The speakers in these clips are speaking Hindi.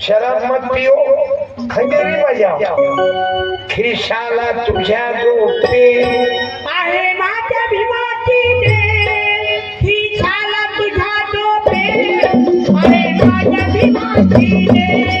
शराब मत पियो खंजरी बजाओ खिशाला तुझ्या जोडते आहे माझ्या भीमाची खिशाला तुझ्या जोडते अरे माझ्या भीमाची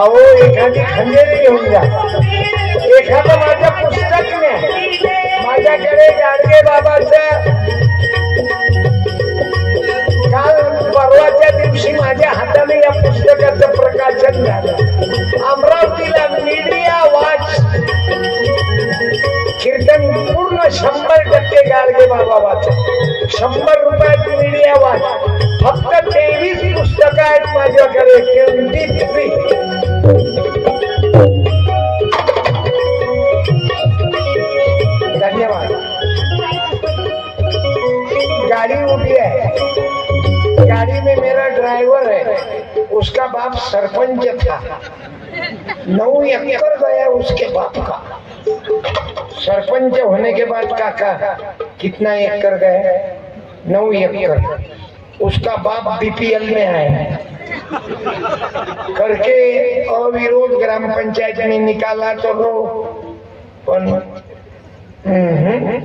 भाऊ एखादी खंडेरी घेऊन जा. एखादं माझं पुस्तक नाही माझ्याकडे गाडगे बाबाचं काल परवाच्या दिवशी माझ्या हाताने या पुस्तकाचं प्रकाशन झालं. अमरावतीला मीडिया वाच कीर्तन पूर्ण शंभर टक्के गाडगे बाबा वाच शंभर रुपयात मीडिया वाच फक्त तेवीस पुस्तकं आहेत माझ्याकडे. ट्वेंटी थ्री धन्यवाद गाड़ी उठी है गाड़ी में मेरा ड्राइवर है, उसका बाप सरपंच था। नौ एकड़ गया, उसके बाप का सरपंच होने के बाद काका कितना एकड़ गए नौ एकड़। उसका बाप बीपीएल में है। करके अविरोध ग्राम पंचायत में निकाला तो लो पण हम्म,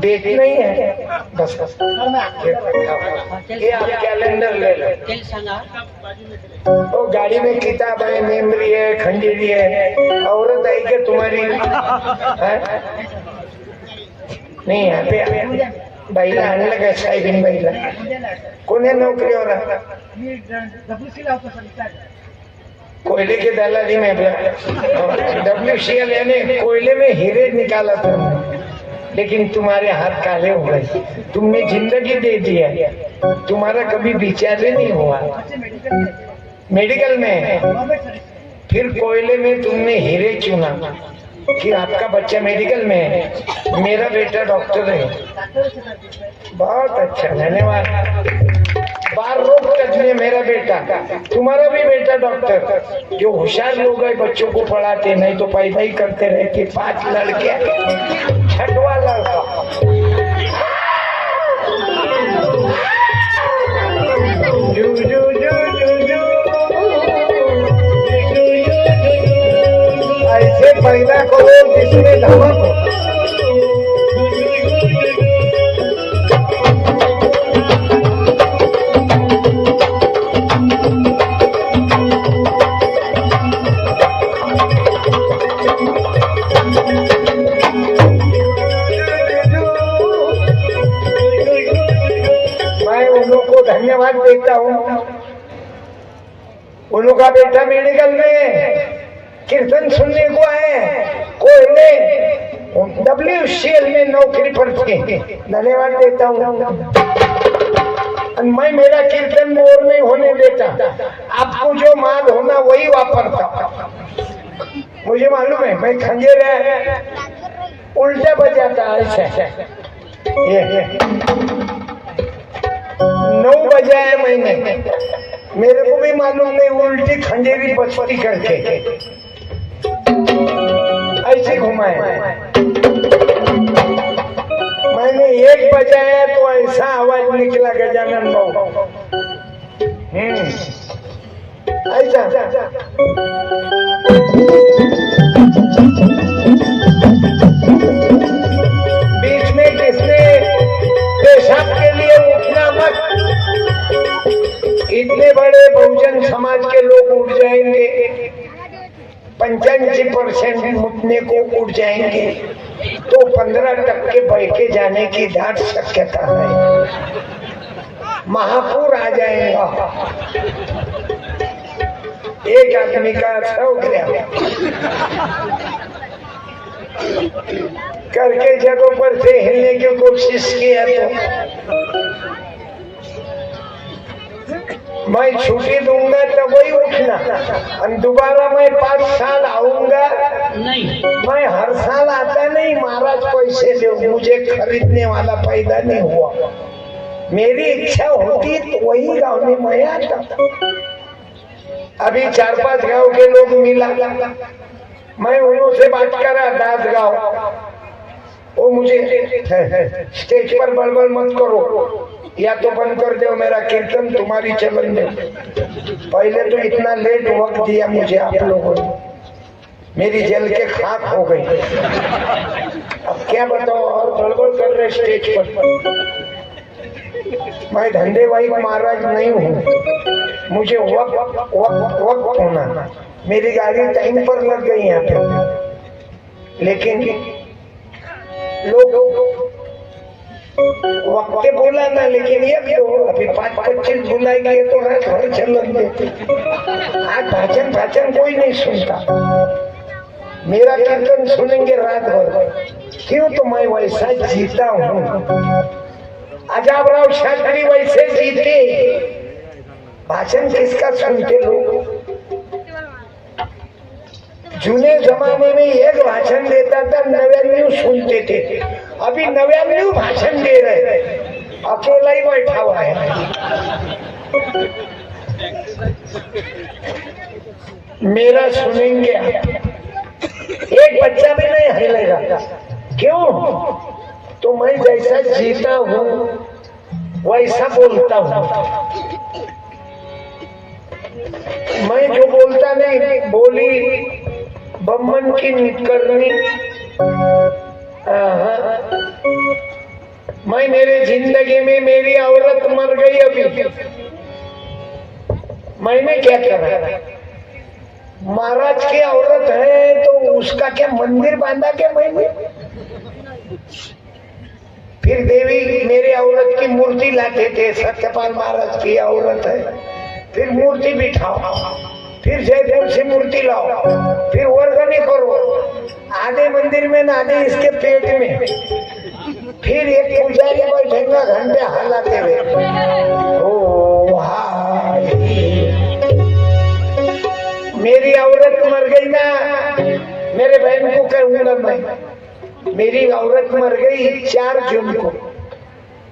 डेट नहीं है। बस बस। आप कैलेंडर ले लो। वो गाड़ी में किताब है मेमोरी है खंडेरी है। औरत आई क्या तुम्हारी है? नहीं यहाँ पे बाईला आणलं काय साहेबीन बाईला कोणी नोकरीवर? कोयले के दलाली में डब्ल्यू सी एल यानी कोयले में हीरे निकाला तुमने लेकिन तुम्हारे हाथ काले हो गए तुमने ज़िंदगी दे दी है तुम्हारा कभी विचार ही नहीं हुआ मेडिकल में फिर कोयले में तुमने हीरे चुना कि आपका बच्चा मेडिकल में है। मेरा बेटा डॉक्टर है। बहुत अच्छा धन्यवाद। बार रोग तज्ञ मेरा बेटा। तुम्हारा भी बेटा डॉक्टर जो होशियार लोग है, बच्चों को पढ़ाते नहीं तो पैदा ही करते रहते पाँच लड़के छठवा लड़का। पैदा करो जिसमें धमक धन्यवाद देता हूँ। मैं मेरा कीर्तन मोर नहीं होने देता। आपको जो माल होना वही वापरता। मुझे मालूम है, मैं खंजेर है। उल्टा बजाता ऐसे ये नौ बजे है मैंने। मेरे को भी मालूम नहीं, उल्टी खंडेरी बचपती करके। ऐसे घुमाए मैंने एक बजाया तो ऐसा आवाज़ निकला गजानन बाबू हम्म। ऐसा। बीच में किसने पेशाब के लिए उठना मत इतने बड़े बहुजन समाज के लोग उठ जाएँगे। पंचानवे परसेंट मुटने को उठ जाएँगे। तो पंद्रह टक्के बैठे जाने की दाट शक्यता है महापुर आ जाएगा। एक आदमी का सौ ग्राम करके जगहों पर से हिलने की कोशिश किया तो। मैं छुट्टी दूँगा तो वही उठना। और दोबारा मैं पाँच साल आऊँगा। नहीं। मैं हर साल आता नहीं महाराज पैसे दो। मुझे खरीदने वाला पैदा नहीं हुआ। मेरी इच्छा होती तो वही गाँव में मैं आता। अभी चार पाँच गाँव के लोग मिला। मैं उन्हों से बात करा दास गाँव। वो मुझे स्टेज पर बलबल मत करो। या तो बंद कर दो मेरा कीर्तन तुम्हारी चलन में। पहले तो इतना लेट वक्त दिया मुझे आप लोगों ने। मेरी जल के खाक हो गई। अब क्या बताओ, और बलबल कर रहे स्टेज पर। मैं धंधे भाई महाराज नहीं हूँ। मुझे वक्त वक्त वक्त होना। मेरी गाड़ी टाइम पर लग गई यहाँ पे। लेकिन लोग वक्त बोला ना, लेकिन ये भी हो अभी पाँच पच्चीस बुलाएँगे तो रात भर चलन देते आज भाषण भाषण कोई नहीं सुनता। मेरा कीर्तन सुनेंगे रात भर। क्यों तो मैं वैसा जीता हूँ? अजाब राव शास्त्री वैसे जीते। भाषण किसका सुनते लोग? जूने जमाने में एक भाषण देता था नव्यान्यू सुनते थे। अभी नव्यान्यू भाषण दे रहे अकेला ही। बैठा हुआ है। मेरा सुनेंगे एक बच्चा भी नहीं हिलेगा क्यों? तो मैं जैसा जीता हूँ, वैसा बोलता हूँ। मैं जो बोलता नहीं, बोली बम्मन की हाँ। मैं मेरे ज़िंदगी में मेरी औरत मर गई अभी। मैंने क्या करा? महाराज की औरत है तो उसका क्या मंदिर बांधा क्या मैंने? फिर देवी मेरे औरत की मूर्ति लाते थे, सत्यपाल महाराज की औरत है। फिर मूर्ति बिठाओ। फिर जयपुर से मूर्ति लाओ। फिर आधे मंदिर में ना आधे इसके पेट में। फिर एक पुजारी बैठेगा घंटे हलाते हुए, ओ मेरी औरत मर गई ना, मेरे बहन को कहूँगा मैं। मेरी औरत मर गई चार जून को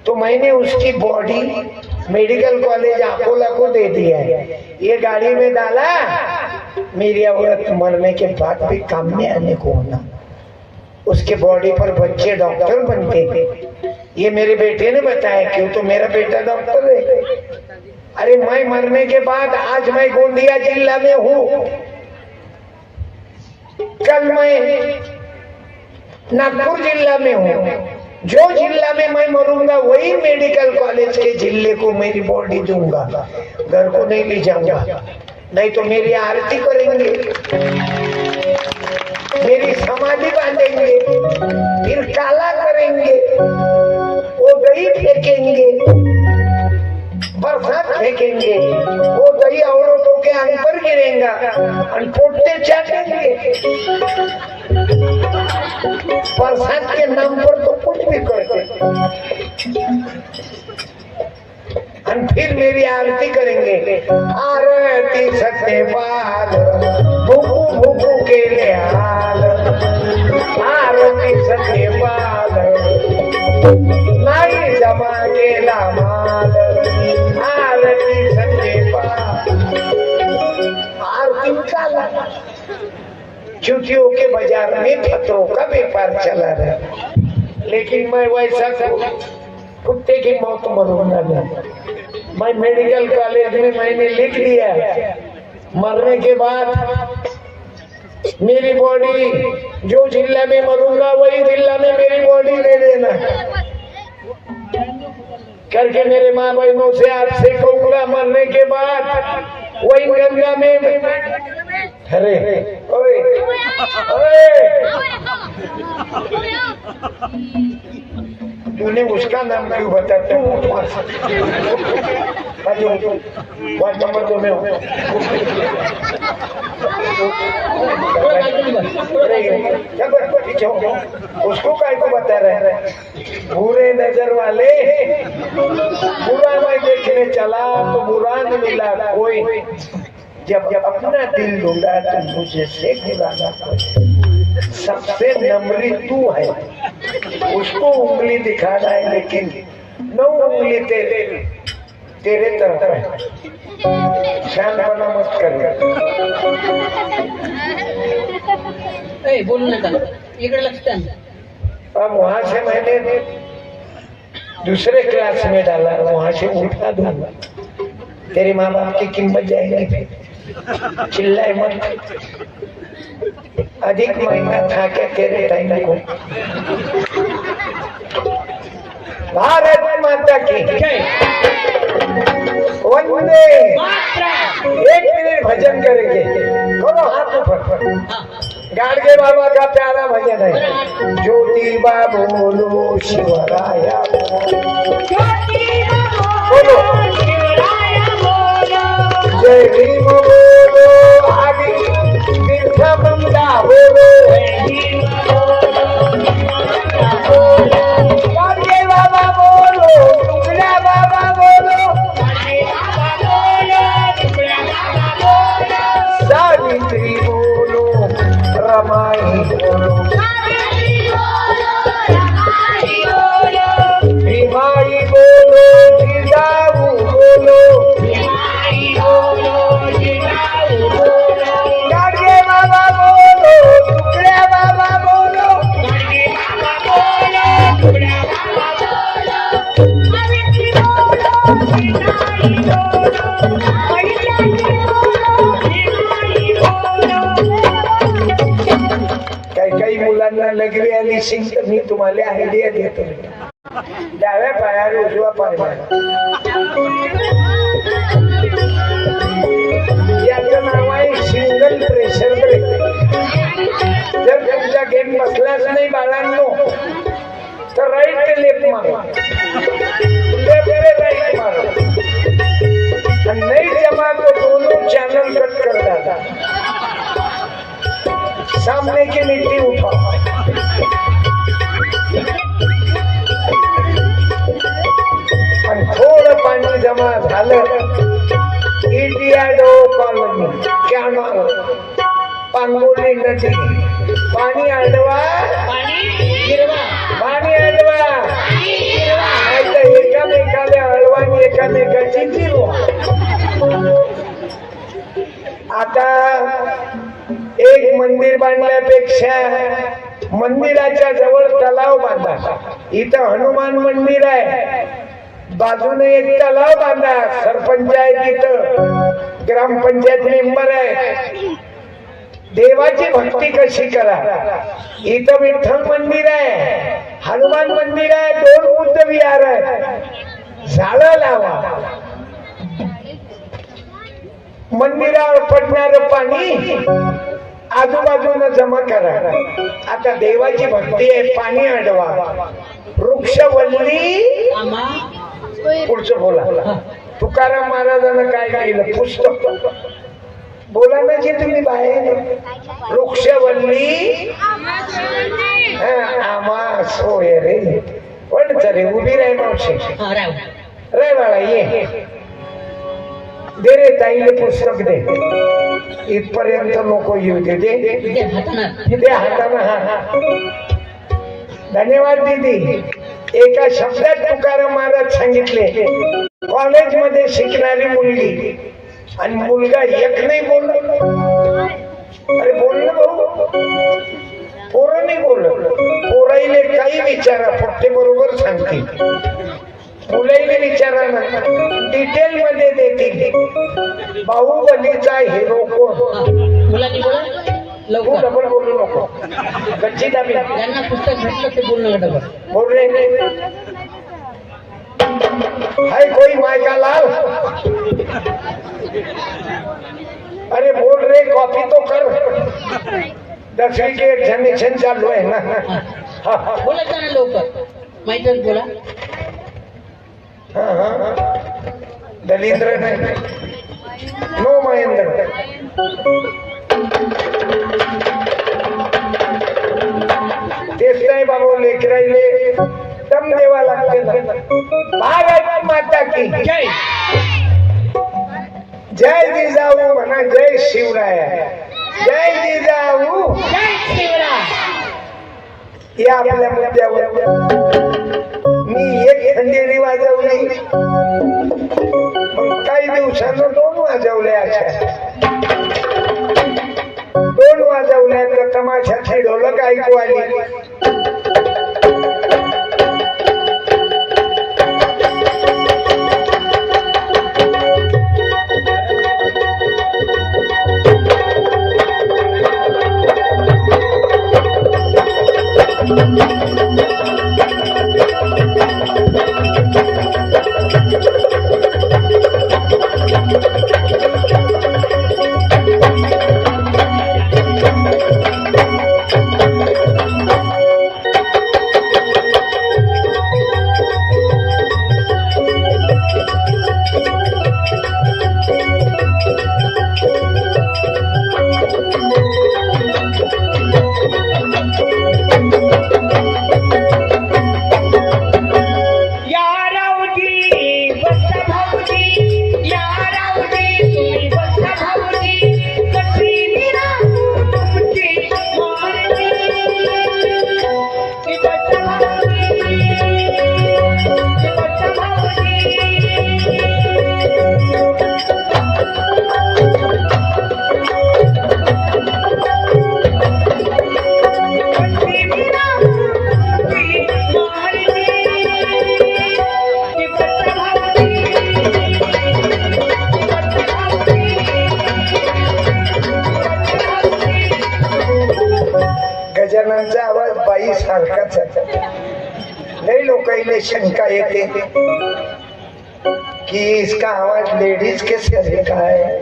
तो मैंने उसकी बॉडी मेडिकल कॉलेज अकोला को दे दिया है। ये गाड़ी में डाला। मेरी औरत मरने के बाद भी काम में आने को होना उसके बॉडी पर बच्चे डॉक्टर बनते। थे ये मेरे बेटे ने बताया, क्यों तो मेरा बेटा डॉक्टर है? अरे, मैं मरने के बाद आज मैं गोंदिया जिला में हूँ। कल मैं नागपुर जिला में हूँ। जो जिला में मैं मरूँगा, वही मेडिकल कॉलेज के ज़िले को मेरी बॉडी दूँगा। घर को नहीं ले जाऊँगा। नहीं तो मेरी आरती करेंगे। मेरी समाधि बांधेंगे। फिर काला करेंगे। वो दही फेंकेंगे। बरसात फेंकेंगे। वो दही औरतों के अंग पर गिरेगा और पोटते चाटेंगे बरसात के नाम पर और फिर मेरी आरती करेंगे। आरती सत्य पाल भूकू भूकू के लिए हाल आरती सत्य पाल नाही जमा केला माल आरती सत्य पाल। आरती काला चूतियों के बाज़ार में पत्रों का व्यापार चला रहा लेकिन मैं वैसा कुत्ते की मौत मरूँगा नहीं। मैं मेडिकल कॉलेज में मैंने लिख दिया मरने के बाद मेरी बॉडी जो जिला में मरूँगा, वही जिला में मेरी बॉडी दे देना। करके मेरे माँ बहनों से आपसे कहूँगा मरने के बाद वही गंगा में अरे ओए। तूने उसका नाम क्यों बता तू नंबर। उसको काय को बता रहे हैं? बुरे नज़र वाले। बुरा मैं देखने चला तो बुरा न मिला, कोई। जब अपना दिल ढूंढा तो मुझे से गिराना सबसे नमरी तू है। उसको उंगली दिखा रहा है लेकिन नौ उंगली तेरे तेरे तरफ़ है। शांतपणा मत कर। ए बोलू नका इकडे लक्ष अब वहाँ से मैंने दूसरे क्लास में डाला वहाँ से उठा दूँगा। तेरे माँ बाप की कीमत जाएगी। चिल्लाए मत। अधिक महँगा खा के तेरे टाइम को। भारत माता की वंदे। एक मिनट भजन करेंगे। करो हाथ ऊपर गाडगे बाबा का प्यारा भजन है। ज्योति बोलो, शिवराया लगवी तर मी तुम्हाला आयडिया देतो. डाव्या पायावर उजवा पाय याचं नाव आहे सिंगल प्रेशर ब्रेक जर तुमचा गेम बसलाच नाही बाळांनो तर राईट ते लेफ्ट मारा. राईट मारा. नाही जमा तो दोनों चॅनल कट करता सामने की मिट्टी उठा आणि थोडं पाणी जमा झालं इटियाडो कॉलनी कॅनॉल. पांगोली नदी. पाणी अडवा पाणी. अडवा एकामेकाला अडवा आणि एकामेकाची जिरवा आता एक मंदिर बांधल्यापेक्षा मंदिराच्या जवळ तलाव बांधा. इथं हनुमान मंदिर आहे. बाजूने एक तलाव बांधा. सरपंच आहे तिथं ग्रामपंचायत मेंबर आहे. देवाची भक्ती कशी करा. इथं विठ्ठल मंदिर आहे. हनुमान मंदिर आहे. दोन बुद्ध विहार आहे झाड लावा. मंदिरावर पडणार पाणी आजूबाजूला जमा करा. आता देवाची भक्ती आहे पाणी अडवा. वृक्षवल्ली आम्हा पुढचं बोला. तुकाराम महाराजांना काय केलं? पुस्तक बोला ना जे तुम्ही बाहेर. वृक्षवल्ली. हा, आमा सोय रे. पण रे उभी राही मावशी. हा रे बाळा ये. दे रे ताईले पुस्तक दे. इथपर्यंत नको येऊ दे दे. हाताना. हा धन्यवाद दीदी. एका शब्दात तुकाराम महाराज सांगितले. कॉलेजमध्ये शिकणारी मुलगी. आणि मुलगा एक नाही बोलला अरे बोल ना भाऊ. पोरं नाही बोललं पोराईले काही विचारा फक्त बरोबर सांगतील. मुलाईले विचारा ना डिटेल मध्ये देतील. बाहुबलीचा हिरो कोण मुलांनी बोला. लवकर. डबल बोलू नको. गच्ची दाबी पुस्तक भेटलं ते नका डबल बोल रहे है कोई माय का लाल अरे बोल रहे कॉपी तो कर. दसवीं के एग्जामिनेशन चालू है ना. ना लवकर. माहिती बोला? हाँ हाँ दलिंद्र नहीं. नो महेंद्र. तेच नाही बाबा लेकराईले दम देवा लागते भारत माता की जय. जय जिजाऊ म्हणा जय शिवराया. जय जिजाऊ. जय शिवराय. या आपल्या मुद्द्यावर. मी एक खंडेरी वाजवली. अशांना दोन वाजवल्या अशा दोन वाजवल्या प्रथम अशातली ढोलक ऐकू आली लोकांना शंका येते कि इसका आवाज़ लेडीज़ के से का है।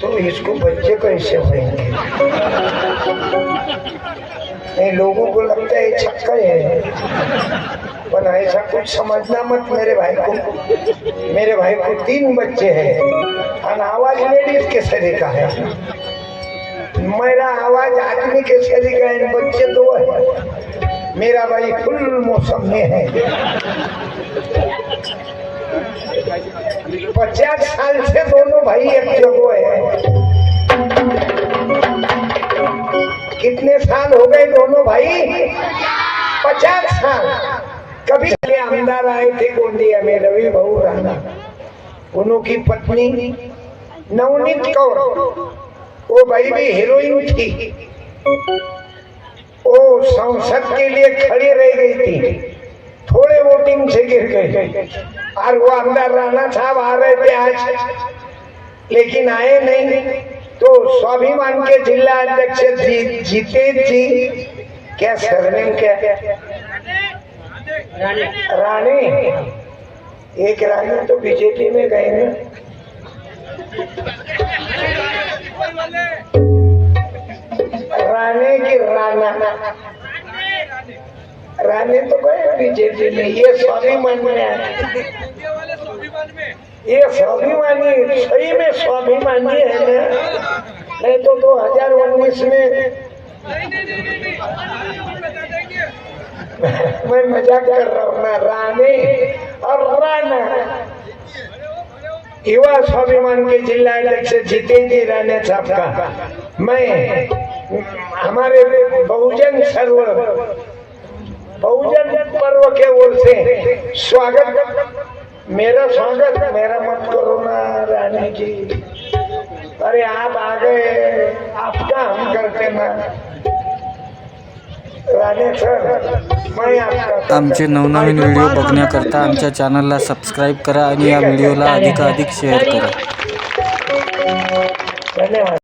तो इसको बच्चे कैसे होंगे नहीं, लोगों को लगता है छक्का है। पर ऐसा कुछ समझना मत मेरे भाई को। मेरे भाई को तीन बच्चे हैं। और आवाज़ लेडीज़ के सरे का है। मेरा आवाज़ आदमी के शरीर का है, बच्चे दो है। मेरा भाई फुल मौसम में है। पचास साल से दोनों भाई एक जगह है। कितने साल हो गए दोनों भाई? पचास साल। कभी आमदार आए थे गोंडिया में, रवि भाऊ राणा। उनकी पत्नी नवनीत कौर। वो भाई भी हीरोइन थी। वो संसद के लिए खड़ी रह गई थी। थोड़े वोटिंग से गिर गए और वो अंदर राणा साहब आ रहे थे आज। लेकिन आए नहीं। तो स्वाभिमान के जिला अध्यक्ष जी जीते जी, क्या सरनेम क्या? राणे। एक राणे तो बीजेपी में गए ना। राणे की राणा राणे तो गए बीजेपी में ये स्वाभिमान में ये स्वाभिमानी, सही में स्वाभिमानी है ना? नहीं तो दो हज़ार उन्नीस में मैं मज़ाक कर रहा हूँ ना राणे और राणा युवा स्वाभिमान के जिला अध्यक्ष जितेंद्र राणे साहब का। मैं हमारे बहुजन सर्व बहुजन पर्व के ओर से स्वागत। मेरा स्वागत मेरा मत करो ना रानी जी। अरे आप आ गए आपका हम करते ना आमचे नवनवीन व्हिडिओ बघण्याकरता आमच्या चॅनलला सबस्क्राईब करा आणि या व्हिडिओला अधिकाधिक शेअर करा. धन्यवाद.